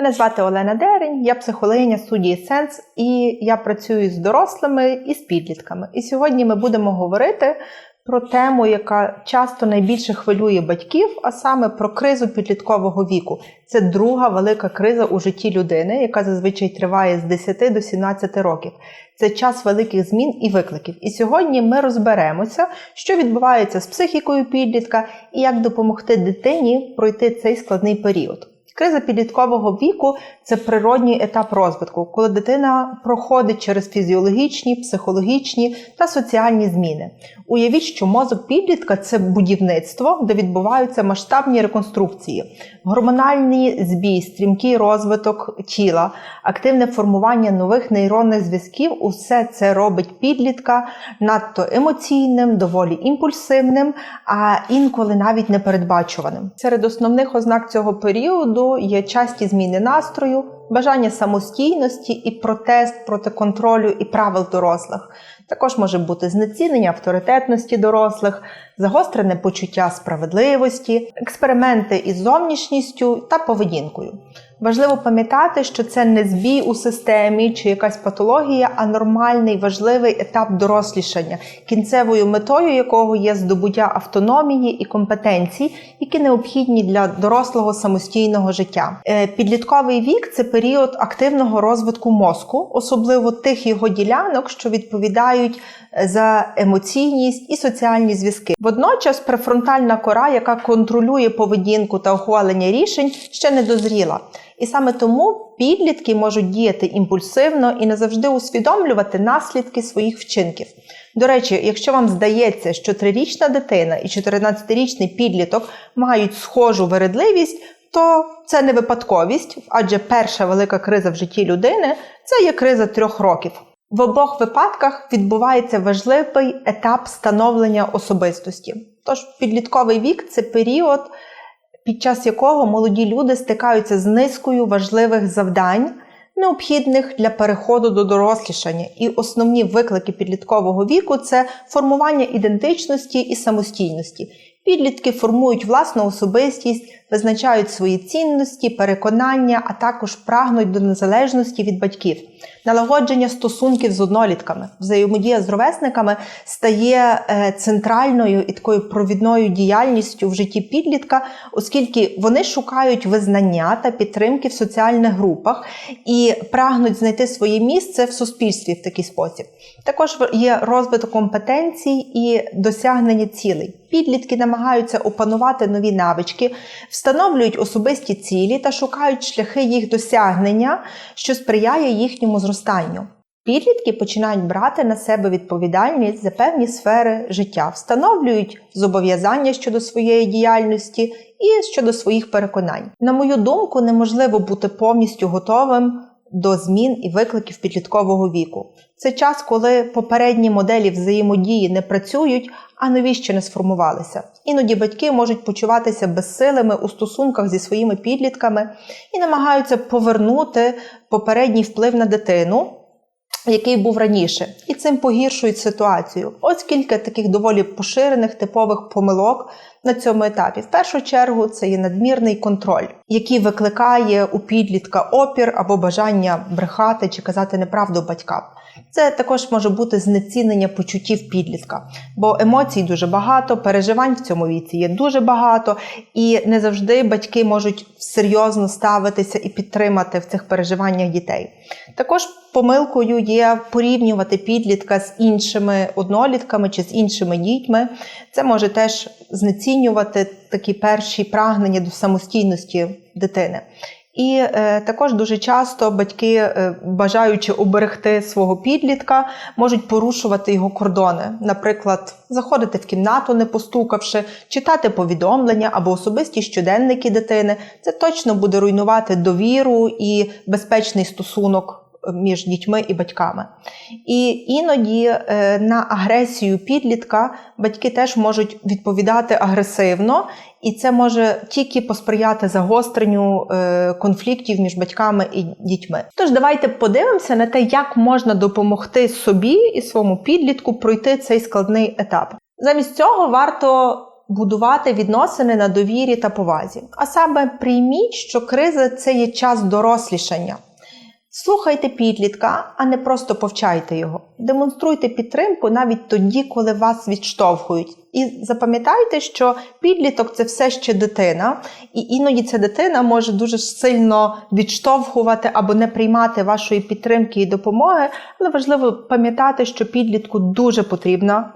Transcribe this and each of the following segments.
Мене звати Олена Дерень, я психологиня студії Сенс, і я працюю з дорослими і з підлітками. І сьогодні ми будемо говорити про тему, яка часто найбільше хвилює батьків, а саме про кризу підліткового віку. Це друга велика криза у житті людини, яка зазвичай триває з 10 до 17 років. Це час великих змін і викликів. І сьогодні ми розберемося, що відбувається з психікою підлітка і як допомогти дитині пройти цей складний період. Криза підліткового віку це природній етап розвитку, коли дитина проходить через фізіологічні, психологічні та соціальні зміни. Уявіть, що мозок підлітка це будівництво, де відбуваються масштабні реконструкції, гормональний збій, стрімкий розвиток тіла, активне формування нових нейронних зв'язків усе це робить підлітка надто емоційним, доволі імпульсивним, а інколи навіть непередбачуваним. Серед основних ознак цього періоду є часті зміни настрою, бажання самостійності і протест проти контролю і правил дорослих. Також може бути знецінення авторитетності дорослих, загострене почуття справедливості, експерименти із зовнішністю та поведінкою. Важливо пам'ятати, що це не збій у системі чи якась патологія, а нормальний важливий етап дорослішання, кінцевою метою якого є здобуття автономії і компетенцій, які необхідні для дорослого самостійного життя. Е, Підлітковий вік це період активного розвитку мозку, особливо тих його ділянок, що відповідають за емоційність і соціальні зв'язки. Водночас префронтальна кора, яка контролює поведінку та ухвалення рішень, ще не дозріла. І саме тому підлітки можуть діяти імпульсивно і не завжди усвідомлювати наслідки своїх вчинків. До речі, якщо вам здається, що трирічна дитина і 14-річний підліток мають схожу вередливість, то це не випадковість, адже перша велика криза в житті людини це є криза трьох років. В обох випадках відбувається важливий етап становлення особистості. Тож підлітковий вік це період, під час якого молоді люди стикаються з низкою важливих завдань, необхідних для переходу до дорослішання. І основні виклики підліткового віку це формування ідентичності і самостійності. Підлітки формують власну особистість, визначають свої цінності, переконання, а також прагнуть до незалежності від батьків. Налагодження стосунків з однолітками, взаємодія з ровесниками стає е, центральною і такою провідною діяльністю в житті підлітка, оскільки вони шукають визнання та підтримки в соціальних групах і прагнуть знайти своє місце в суспільстві в такий спосіб. Також є розвиток компетенцій і досягнення цілей. Підлітки намагаються опанувати нові навички, встановлюють особисті цілі та шукають шляхи їх досягнення, що сприяє їхньому зростанню. Підлітки починають брати на себе відповідальність за певні сфери життя, встановлюють зобов'язання щодо своєї діяльності і щодо своїх переконань. На мою думку, неможливо бути повністю готовим до змін і викликів підліткового віку. Це час, коли попередні моделі взаємодії не працюють, а нові ще не сформувалися. Іноді батьки можуть почуватися безсилими у стосунках зі своїми підлітками і намагаються повернути попередній вплив на дитину. Який був раніше, і цим погіршують ситуацію. Ось кілька таких доволі поширених типових помилок на цьому етапі. В першу чергу це є надмірний контроль, який викликає у підлітка опір або бажання брехати чи казати неправду батькам. Це також може бути знецінення почуттів підлітка, бо емоцій дуже багато, переживань в цьому віці є дуже багато, і не завжди батьки можуть серйозно ставитися і підтримати в цих переживаннях дітей. Також помилкою є порівнювати підлітка з іншими однолітками чи з іншими дітьми. Це може теж знецінювати такі перші прагнення до самостійності дитини. І е, також дуже часто батьки, е, бажаючи оберегти свого підлітка, можуть порушувати його кордони. Наприклад, заходити в кімнату, не постукавши, читати повідомлення або особисті щоденники дитини. Це точно буде руйнувати довіру і безпечний стосунок між дітьми і батьками. І іноді е, на агресію підлітка батьки теж можуть відповідати агресивно, і це може тільки посприяти загостренню е, конфліктів між батьками і дітьми. Тож давайте подивимося на те, як можна допомогти собі і своєму підлітку пройти цей складний етап. Замість цього варто будувати відносини на довірі та повазі. А саме прийміть, що криза це є час дорослішання. Слухайте підлітка, а не просто повчайте його. Демонструйте підтримку навіть тоді, коли вас відштовхують. І запам'ятайте, що підліток це все ще дитина, і іноді ця дитина може дуже сильно відштовхувати або не приймати вашої підтримки і допомоги. Але важливо пам'ятати, що підлітку дуже потрібна.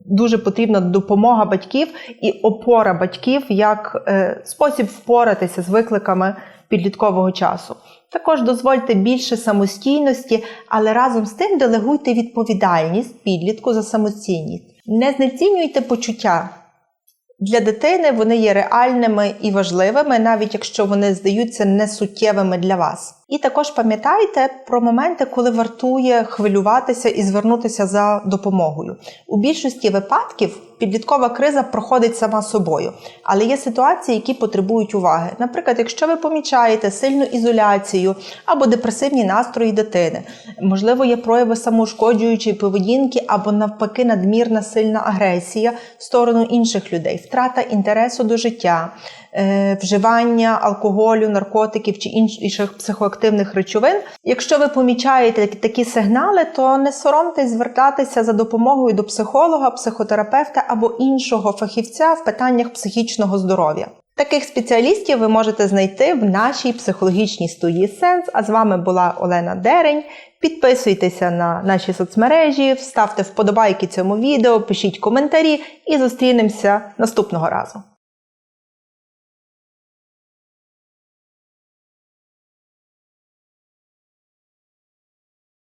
Дуже потрібна допомога батьків і опора батьків як е, спосіб впоратися з викликами підліткового часу. Також дозвольте більше самостійності, але разом з тим делегуйте відповідальність підлітку за самостійність. Не знецінюйте почуття. Для дитини вони є реальними і важливими, навіть якщо вони здаються несуттєвими для вас. І також пам'ятайте про моменти, коли вартує хвилюватися і звернутися за допомогою. У більшості випадків підліткова криза проходить сама собою, але є ситуації, які потребують уваги. Наприклад, якщо ви помічаєте сильну ізоляцію або депресивні настрої дитини, можливо, є прояви самоушкоджуючої поведінки або навпаки надмірна сильна агресія в сторону інших людей, втрата інтересу до життя, е, вживання алкоголю, наркотиків чи інших психоактивних речовин. Якщо ви помічаєте такі сигнали, то не соромтесь звертатися за допомогою до психолога, психотерапевта або іншого фахівця в питаннях психічного здоров'я. Таких спеціалістів ви можете знайти в нашій психологічній студії Сенс. А з вами була Олена Дерень. Підписуйтеся на наші соцмережі, ставте вподобайки цьому відео, пишіть коментарі і зустрінемося наступного разу.